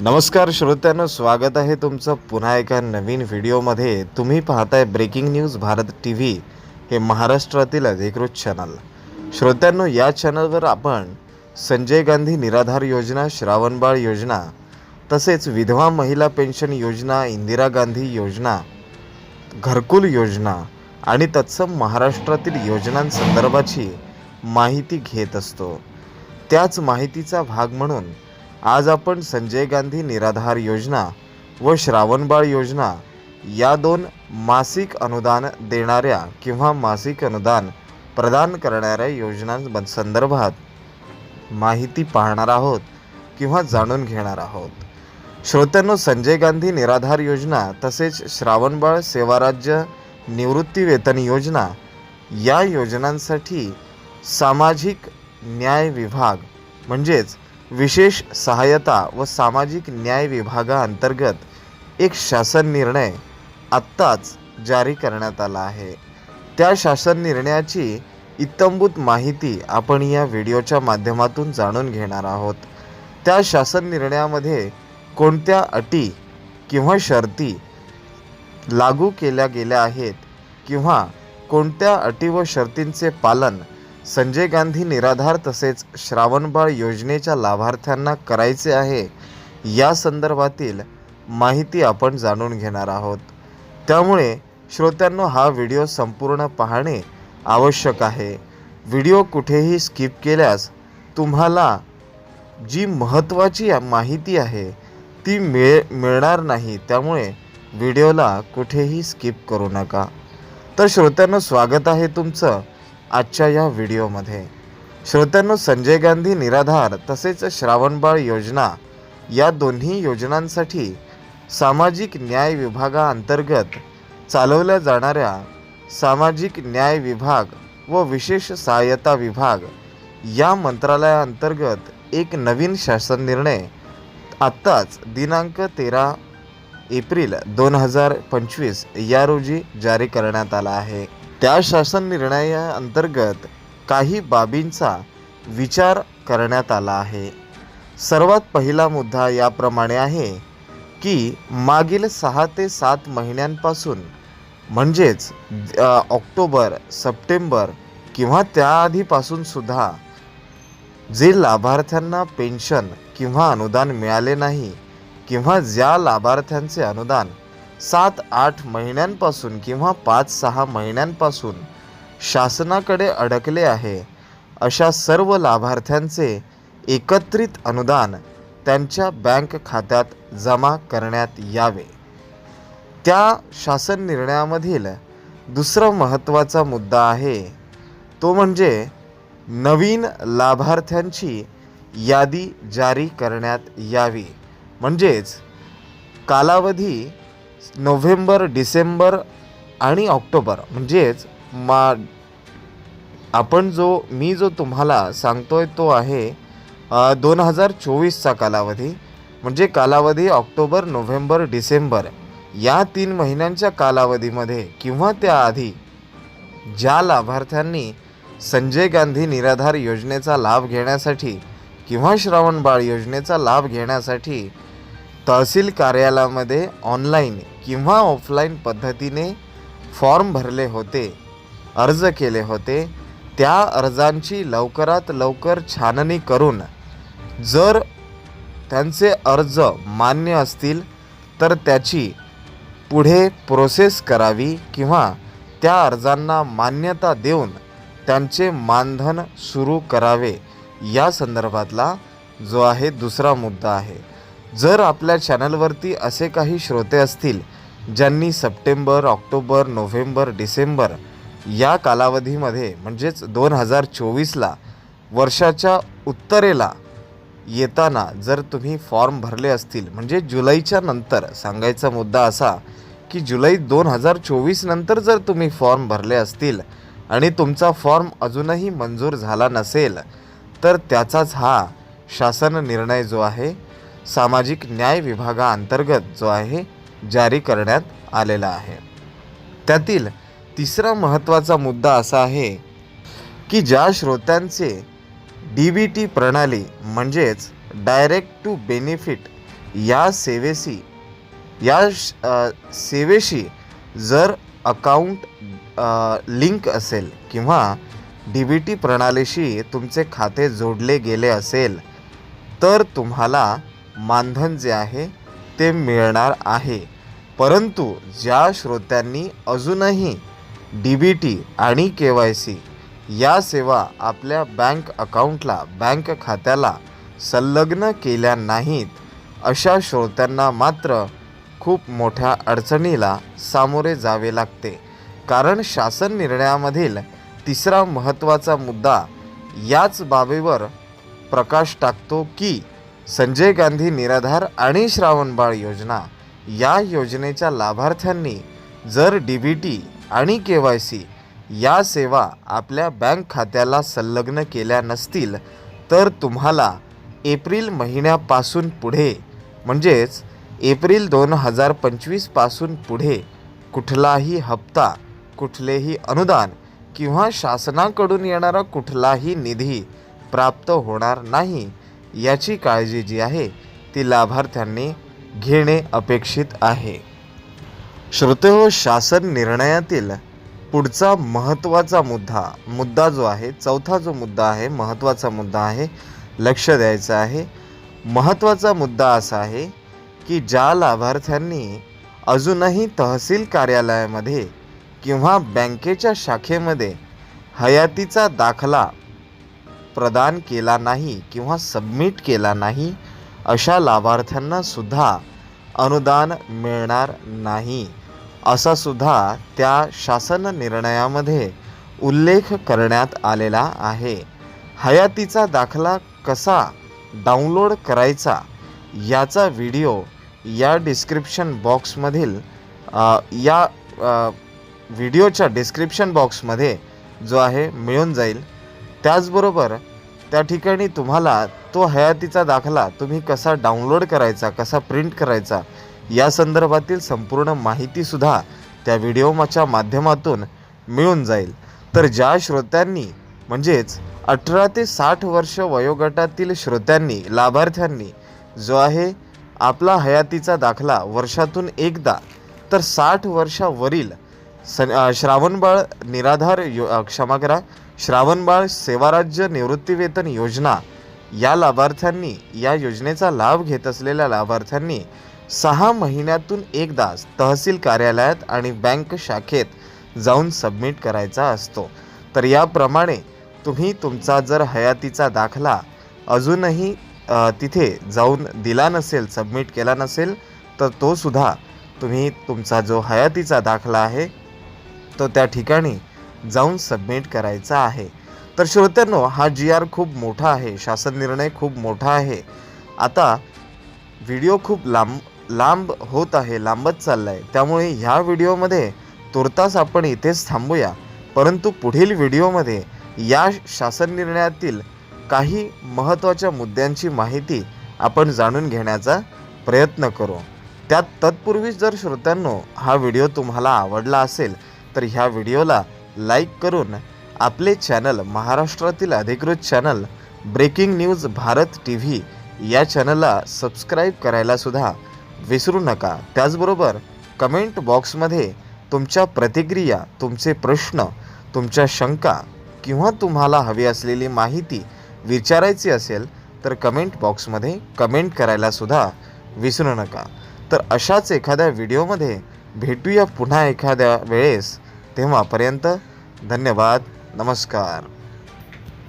नमस्कार श्रोत्यांनो स्वागत आहे तुमचं पुन्हा एका नवीन व्हिडिओमध्ये. तुम्ही पाहताय breaking news Bharat T V हे महाराष्ट्रातील अधिकृत चॅनल श्रोत्यांनो या चॅनलवर आपण संजय गांधी निराधार योजना श्रावणबाळ योजना तसेच विधवा महिला पेन्शन योजना इंदिरा गांधी योजना घरकुल योजना आणि तत्सम महाराष्ट्रातील योजनांसंदर्भाची माहिती घेत असतो. त्याच माहितीचा भाग म्हणून आज आपण संजय गांधी निराधार योजना व श्रावणबाळ योजना या दोन मासिक अनुदान देणाऱ्या किंवा मासिक अनुदान प्रदान करणाऱ्या योजनां संदर्भात माहिती पाहणार आहोत किंवा जाणून घेणार आहोत. श्रोत्यांनो संजय गांधी निराधार योजना तसेच श्रावणबाळ सेवाराज्य निवृत्तीवेतन योजना या योजनांसाठी सामाजिक न्याय विभाग म्हणजेच विशेष सहाय्यता व सामाजिक न्याय विभागाअंतर्गत एक शासन निर्णय आत्ताच जारी करण्यात आला आहे. त्या शासन निर्णयाची इत्तंभूत माहिती आपण या व्हिडिओच्या माध्यमातून जाणून घेणार आहोत. त्या शासन निर्णयामध्ये कोणत्या अटी किंवा शर्ती लागू केल्या गेल्या आहेत किंवा कोणत्या अटी व शर्तींचे पालन संजय गांधी निराधार तसेच श्रावणबाळ योजनेच्या लाभार्थ्यांना करायचे आहे या संदर्भातील माहिती आपण जाणून घेणार आहोत. त्यामुळे श्रोत्यांनो हा व्हिडिओ संपूर्ण पाहणे आवश्यक आहे. व्हिडिओ कुठेही स्किप केल्यास तुम्हाला जी महत्त्वाची माहिती आहे ती मिळ मिळणार नाही. त्यामुळे व्हिडिओला कुठेही स्किप करू नका. तर श्रोत्यांना स्वागत आहे तुमचं. आजच्या या व्हिडिओमध्ये श्रोत्यांनो संजय गांधी निराधार तसेच श्रावणबाळ योजना या दोन्ही योजनांसाठी सामाजिक न्याय विभागाअंतर्गत चालवल्या जाणाऱ्या सामाजिक न्याय विभाग व विशेष सहाय्यता विभाग या मंत्रालयाअंतर्गत एक नवीन शासन निर्णय आत्ताच दिनांक तेरा एप्रिल दोन हजार पंचवीस या रोजी जारी करण्यात आला आहे. त्या शासन निर्णयाअंतर्गत काही बाबींचा विचार करण्यात आला आहे. सर्वात पहिला मुद्दा याप्रमाणे आहे की मागील सहा ते सात महिन्यांपासून म्हणजेच ऑक्टोबर सप्टेंबर किंवा त्याआधीपासून सुद्धा जे लाभार्थ्यांना पेन्शन किंवा अनुदान मिळाले नाही किंवा ज्या लाभार्थ्यांचे अनुदान सात आठ महिन्यांपासून किंवा पाच सहा महिन्यांपासून शासनाकडे अडकले आहे. अशा सर्व लाभार्थ्यांचे एकत्रित अनुदान त्यांच्या बँक खात्यात जमा करण्यात यावे. त्या शासन निर्णयामधील दुसरा महत्त्वाचा मुद्दा आहे. तो म्हणजे नवीन लाभार्थ्यांची यादी जारी करण्यात यावी. म्हणजेच कालावधी नोव्हेंबर डिसेंबर आणि ऑक्टोबर. म्हणजेच मा आपण जो मी जो तुम्हाला सांगतोय तो आहे दोन हजार चोवीसचा कालावधी. म्हणजे कालावधी ऑक्टोबर नोव्हेंबर डिसेंबर या तीन महिन्यांच्या कालावधीमध्ये किंवा त्याआधी ज्या लाभार्थ्यांनी संजय गांधी निराधार योजनेचा लाभ घेण्यासाठी किंवा श्रावणबाळ योजनेचा लाभ घेण्यासाठी तहसील कार्यालयामध्ये ऑनलाईन किंवा ऑफलाईन पद्धतीने फॉर्म भरले होते अर्ज केले होते. त्या अर्जांची लवकरात लवकर छाननी करून जर त्यांचे अर्ज मान्य असतील तर त्याची पुढे प्रोसेस करावी किंवा त्या अर्जांना मान्यता देऊन त्यांचे मानधन सुरू करावे. या संदर्भातला जो आहे दुसरा मुद्दा आहे. जर आपल्या चॅनलवरती असे काही श्रोते असतील ज्यांनी सप्टेंबर ऑक्टोबर नोव्हेंबर डिसेंबर या कालावधीमध्ये म्हणजेच दोन हजार चोवीसला वर्षाच्या उत्तरेला येताना जर तुम्ही फॉर्म भरले असतील म्हणजे जुलैच्या नंतर सांगायचा मुद्दा असा की जुलै दोन हजार चोवीस नंतर जर तुम्ही फॉर्म भरले असतील आणि तुमचा फॉर्म अजूनही मंजूर झाला नसेल तर त्याचाच हा शासन निर्णय जो आहे सामाजिक न्याय विभागाअंतर्गत जो आहे जारी करण्यात आलेला आहे. त्यातील तिसरा महत्त्वाचा मुद्दा असा आहे की ज्या श्रोत्यांचे डी बी टी प्रणाली म्हणजेच डायरेक्ट टू बेनिफिट या सेवेशी या श- सेवेशी जर अकाउंट लिंक असेल किंवा डी बी टी प्रणालीशी तुमचे खाते जोडले गेले असेल तर तुम्हाला मानधन जे आहे ते मिळणार आहे. परंतु ज्या श्रोत्यांनी अजूनही डी बी टी आणि के वाय सी या सेवा आपल्या बँक अकाउंटला बँक खात्याला संलग्न केल्या नाहीत अशा श्रोत्यांना मात्र खूप मोठ्या अडचणीला सामोरे जावे लागते. कारण शासन निर्णयामधील तिसरा महत्त्वाचा मुद्दा याच बाबीवर प्रकाश टाकतो की संजय गांधी निराधार आणि श्रावणबाळ योजना. या योजनेच्या लाभार्थ्यांनी जर डी बी टी आणि के वाय सी या सेवा आपल्या बँक खात्याला संलग्न केल्या नसतील तर तुम्हाला एप्रिल महिन्यापासून पुढे म्हणजेच एप्रिल दोन हजार पंचवीसपासून पुढे कुठलाही हप्ता कुठलेही अनुदान किंवा शासनाकडून येणारा कुठलाही निधी प्राप्त होणार नाही. याची काळजी जी आहे ती लाभार्थ्यांनी घेणे अपेक्षित आहे. श्रोतेहो शासन निर्णयातील पुढचा महत्त्वाचा मुद्दा मुद्दा जो आहे चौथा जो मुद्दा आहे महत्त्वाचा मुद्दा आहे लक्ष द्यायचं आहे. महत्त्वाचा मुद्दा असा आहे की ज्या लाभार्थ्यांनी अजूनही तहसील कार्यालयामध्ये किंवा बँकेच्या शाखेमध्ये हयातीचा दाखला प्रदान केला नाही किंवा सबमिट केला नाही अशा लाभार्थ्यांना सुद्धा अनुदान मिळणार नाही. असा सुद्धा त्या शासन निर्णयामध्ये उल्लेख करण्यात आलेला आहे. हयातीचा दाखला कसा डाउनलोड करायचा याचा व्हिडिओ या डिस्क्रिप्शन बॉक्समधील या व्हिडिओच्या डिस्क्रिप्शन बॉक्समध्ये जो आहे मिळून जाईल. त्याचबरोबर त्या ठिकाणी तुम्हाला तो हयातीचा दाखला तुम्ही कसा डाउनलोड करायचा कसा प्रिंट करायचा या संदर्भातील संपूर्ण माहितीसुद्धा त्या व्हिडिओच्या माध्यमातून मिळून जाईल. तर ज्या श्रोत्यांनी म्हणजेच अठरा ते साठ वर्ष वयोगटातील श्रोत्यांनी लाभार्थ्यांनी जो आहे आपला हयातीचा दाखला वर्षातून एकदा तर साठ वर्षावरील सन श्रावणबाळ निराधार यो क्षमा करा श्रावणबाळ सेवाराज्य निवृत्तीवेतन योजना. या लाभार्थ्यांनी या योजनेचा लाभ घेत असलेल्या लाभार्थ्यांनी सहा महिन्यातून एकदा तहसील कार्यालयात आणि बँक शाखेत जाऊन सबमिट करायचा असतो. तर याप्रमाणे तुम्ही तुमचा जर हयातीचा दाखला अजूनही तिथे जाऊन दिला नसेल सबमिट केला नसेल तर तो सुद्धा तुम्ही तुमचा जो हयातीचा दाखला आहे तो त्या ठिकाणी जाऊन सबमिट करायचा आहे. तर श्रोत्यांनो हा जी आर खूप मोठा आहे. शासन निर्णय खूप मोठा आहे. आता व्हिडिओ खूप लांब लांब होत आहे लांबत चालला आहे त्यामुळे ह्या व्हिडिओमध्ये तुर्तास आपण इथेच थांबूया. परंतु पुढील व्हिडिओमध्ये या शासन निर्णयातील काही महत्त्वाच्या मुद्द्यांची माहिती आपण जाणून घेण्याचा प्रयत्न करू. त्यात तत्पूर्वीच जर श्रोत्यांनो हा व्हिडिओ तुम्हाला आवडला असेल तर ह्या व्हिडिओला लाईक करून आपले चॅनल महाराष्ट्रातील अधिकृत channel breaking news Bharat T V या चॅनलला सबस्क्राईब करायलासुद्धा विसरू नका. त्याचबरोबर कमेंट बॉक्समध्ये तुमच्या प्रतिक्रिया तुमचे प्रश्न तुमच्या शंका किंवा तुम्हाला हवी असलेली माहिती विचारायची असेल तर कमेंट बॉक्समध्ये कमेंट करायला सुद्धा विसरू नका. तर अशाच एखाद्या व्हिडिओमध्ये भेटूया पुन्हा एखाद्या वेळेस. तेव्हापर्यंत धन्यवाद नमस्कार.